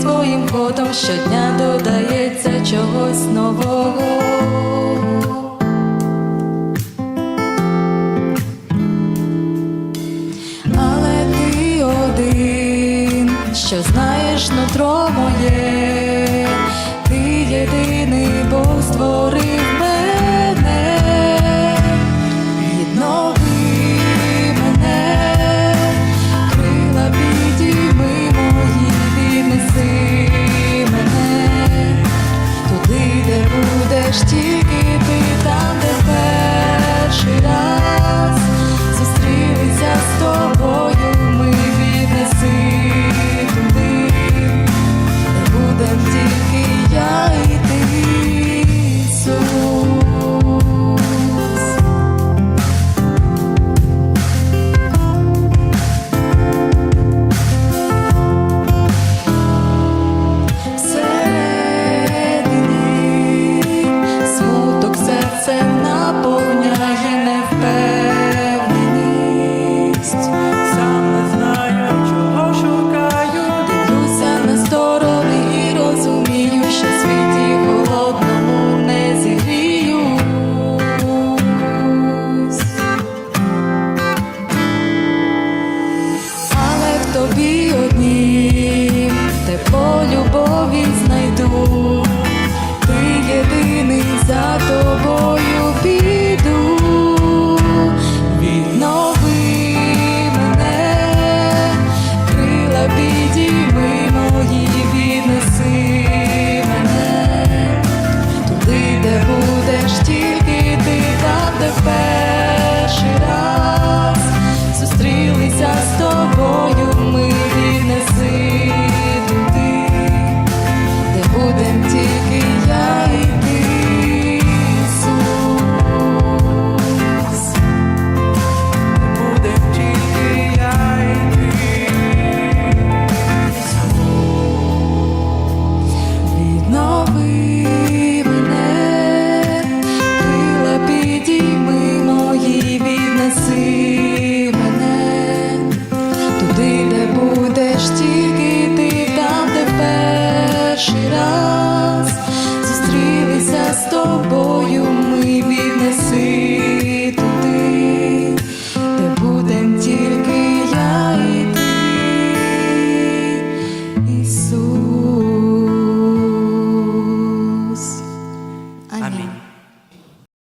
своїм ходом щодня додається чогось нового. Але ти один, що знаєш нутро моє, ти єдиний Бог створив. полюбов.